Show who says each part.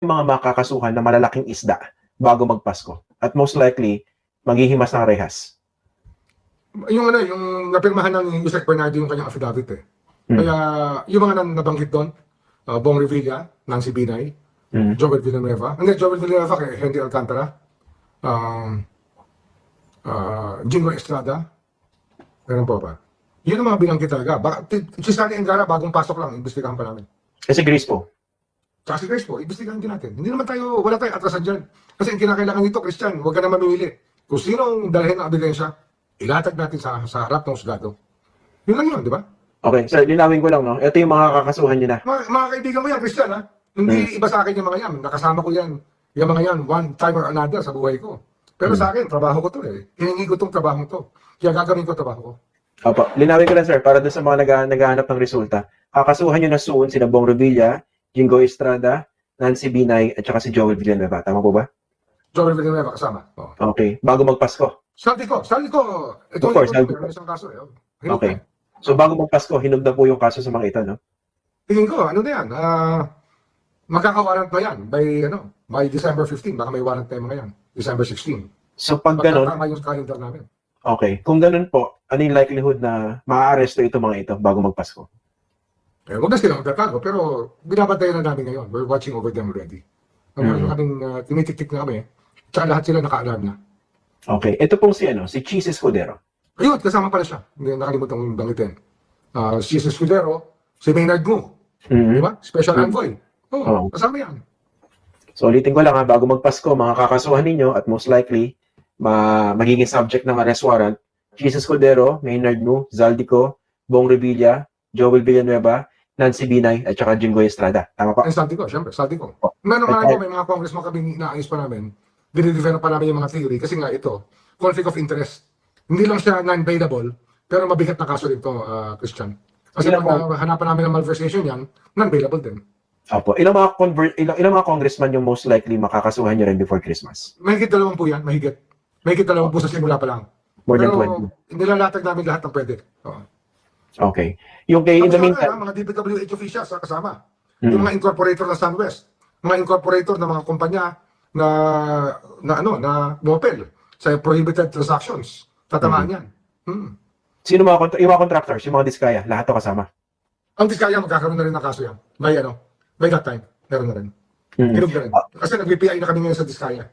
Speaker 1: yung mga makakasuhan na malalaking isda bago magpasko. At most likely, maghihimas ng rehas.
Speaker 2: Yung ano, yung napirmahan ng Yusek Bernardo yung kanyang affidavit eh.
Speaker 1: Hmm.
Speaker 2: Kaya yung mga nan- nabanggit doon, uh, Bong Revilla, Nancy Binay,
Speaker 1: Mm.
Speaker 2: Joel Villanueva, hindi, Joel Villanueva kay Henry Alcantara, um, uh, Jingo Estrada, meron po ba? Yun ang mga binanggit talaga. Baka, si Stanley Engara, bagong pasok lang, imbestigahan pa namin.
Speaker 1: Kasi Grace po.
Speaker 2: Tsaka si po, imbestigahan din natin. Hindi naman tayo, wala tayong atrasan dyan. Kasi ang kinakailangan nito, Christian, huwag ka na mamimili. Kung sino ang dalhin ng ebidensya, ilatag natin sa, sa harap ng husgado. Yun lang yun, di ba?
Speaker 1: Okay, so linawin ko lang, no? Ito yung mga kakasuhan nyo na.
Speaker 2: Mga, mga kaibigan mo yan, Christian, ha? Hindi iba sa akin yung mga yan. Nakasama ko yan. Yung mga yan, one time or another sa buhay ko. Pero sa akin, trabaho ko to eh. Hiningi ko tong trabaho to. Kaya gagawin ko trabaho ko.
Speaker 1: Opo, linawin ko lang, sir, para doon sa mga nag- naghahanap ng resulta. Kakasuhan nyo na soon sina Bong Revilla, Jingo Estrada, Nancy Binay, at saka si Joel Villanueva. Tama po ba?
Speaker 2: Joel Villanueva kasama. Oh.
Speaker 1: Okay, bago magpasko.
Speaker 2: Sabi ko, sabi ko, ito
Speaker 1: Of course,
Speaker 2: yung
Speaker 1: sabi ko.
Speaker 2: isang kaso eh. Oh.
Speaker 1: Okay. So bago magpasko, hinog na po yung kaso sa mga ito, no?
Speaker 2: Tingin ko, ano na yan? Ah, magkakawarrant na yan by, ano, by December 15. Baka may warrant na yung mga yan. December 16.
Speaker 1: So pag ganun,
Speaker 2: Pagkatama yung calendar namin.
Speaker 1: okay. Kung ganun po, ano yung likelihood na maaaresto ito mga ito bago magpasko?
Speaker 2: Eh, huwag na sila magtatago, pero binabantayan na namin ngayon. We're watching over them already. Meron
Speaker 1: Mhm.
Speaker 2: kaming uh, tinitik-tik na kami. Tsaka lahat sila naka-alarm na.
Speaker 1: Okay, ito pong si ano, si Cheese Escudero.
Speaker 2: Ayun, kasama pala siya. Hindi nakalimutan kong banggitin. Uh, si Jesus Fidero, si Maynard Gu, di
Speaker 1: Mhm.
Speaker 2: ba? Special
Speaker 1: Mhm.
Speaker 2: envoy. Oo,
Speaker 1: Oo.
Speaker 2: kasama yan.
Speaker 1: So ulitin ko lang ha, bago magpasko, mga kakasuhan ninyo at most likely, ma magiging subject ng arrest warrant, Jesus Cordero, Maynard Nu, Zaldico, Bong Revilla, Joel Villanueva, Nancy Binay, at saka Jingo Estrada. Tama pa?
Speaker 2: Ang ko, syempre, sabi ko.
Speaker 1: Oh.
Speaker 2: Meron nga po, may mga congressman kami naayos pa namin. Dinidevelop pa namin yung mga theory. Kasi nga ito, conflict of interest. Hindi lang siya non-bailable, pero mabigat na kaso rin to, uh, Christian. Kasi
Speaker 1: Ilan
Speaker 2: pag na- hanapan namin ng malversation yan, non-bailable din.
Speaker 1: Opo. Ilang mga convert, ilang, ilang mga congressman yung most likely makakasuhan nyo rin before Christmas?
Speaker 2: Mahigit dalawang po yan, mahigit. Mahigit dalawang po sa simula pa lang.
Speaker 1: More than
Speaker 2: Pero nilalatag namin lahat ng pwede. Oo.
Speaker 1: 20. Okay. Yung kay, in the meantime,
Speaker 2: mga DPWH officials ha, kasama.
Speaker 1: Mm.
Speaker 2: Yung mga incorporator ng SunWest. Mga incorporator ng mga kumpanya na, na ano, na Mopel sa prohibited transactions. Tatamaan yan. Hmm.
Speaker 1: sino mga, kontra- yung mga contractors, yung mga diskaya, lahat to kasama.
Speaker 2: Ang diskaya magkakaroon na rin ng kaso yan. By ano, by that time, meron na rin.
Speaker 1: Mhm.
Speaker 2: Hinog na rin. Kasi nag-BPI na kami ngayon sa diskaya.